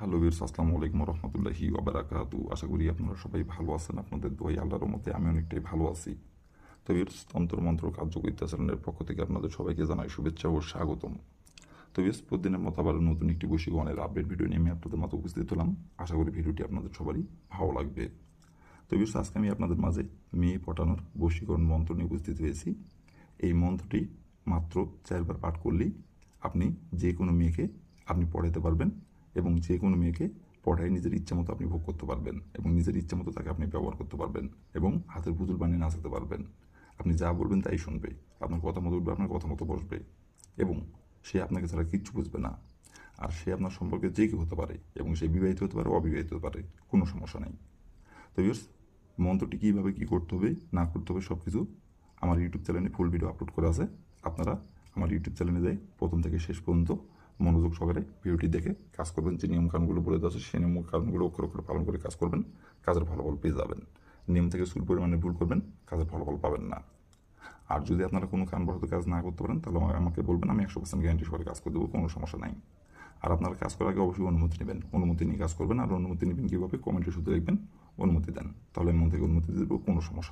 Hello বিরস আসসালামু আলাইকুম রহমতুল্লাহি ওবারাকাতু আশা করি আপনারা সবাই ভালো আছেন, আপনাদের দোয়াই আল্লাহর মতে আমি অনেকটাই ভালো আছি। তো বিরস তন্ত্রমন্ত্র কার্যকরিতা চ্যানেলের পক্ষ থেকে আপনাদের সবাইকে জানাই শুভেচ্ছা ও স্বাগতম। তো বিরস প্রতিদিনের মতো আবার নতুন একটি বৈশিকণের আপডেট ভিডিও নিয়ে আমি আপনাদের মাঝে উপস্থিত হলাম। আশা করি ভিডিওটি আপনাদের সবারই ভালো লাগবে। তো বিরস আজকে আমি আপনাদের মাঝে মেয়ে পটানোর বশীকরণ মন্ত্র নিয়ে উপস্থিত হয়েছি। এই মন্ত্রটি মাত্র চারবার পাঠ করলেই আপনি যে কোনো মেয়েকে আপনি পড়াতে পারবেন। এবং যে কোনো মেয়েকে পড়ায় নিজের ইচ্ছা মতো আপনি ভোগ করতে পারবেন এবং নিজের ইচ্ছা মতো তাকে আপনি ব্যবহার করতে পারবেন এবং হাতের পুতুল বানিয়ে নাচাতে পারবেন। আপনি যা বলবেন তাই শুনবে, আপনার কথা মতো উঠবে, আপনার কথা মতো বসবে এবং সে আপনাকে ছাড়া কিচ্ছু বুঝবে না। আর সে আপনার সম্পর্কে যে কেউ হতে পারে এবং সে বিবাহিত হতে পারে, অবিবাহিত হতে পারে, কোনো সমস্যা নেই। তো ভিউয়ার্স মন্ত্রটি কীভাবে কী করতে হবে, না করতে হবে সব কিছু আমার ইউটিউব চ্যানেলে ফুল ভিডিও আপলোড করা আছে। আপনারা আমার ইউটিউব চ্যানেলে যাই, প্রথম থেকে শেষ পর্যন্ত মনোযোগ সহকারে ভিডিওটি দেখে কাজ করবেন। যে নিয়মকানুনগুলো বলে দেওয়া আছে, সেই নিয়মকানুনগুলো অক্ষর অক্ষর পালন করে কাজ করবেন। কাজের ফলাফল পেয়ে যাবেন। নিয়ম থেকে সুর পরিমাণে ভুল করবেন, কাজের ফলাফল পাবেন না। আর যদি আপনারা কোনো কারণবশত কাজ না করতে পারেন, তাহলে আমাকে- বলবেন, আমি একশো পার্সেন্ট গ্যারান্টি সহকারে কাজ করে দেবো, কোনো সমস্যা নাই। আর আপনারা কাজ করার আগে অবশ্যই অনুমতি নেবেন। অনুমতি নিয়ে কাজ করবেন, আর অনুমতি নেবেন কীভাবে? কমেন্টে শুধু লিখবেন, অনুমতি দেন। তাহলে মন থেকে অনুমতি দেবো, কোনো সমস্যা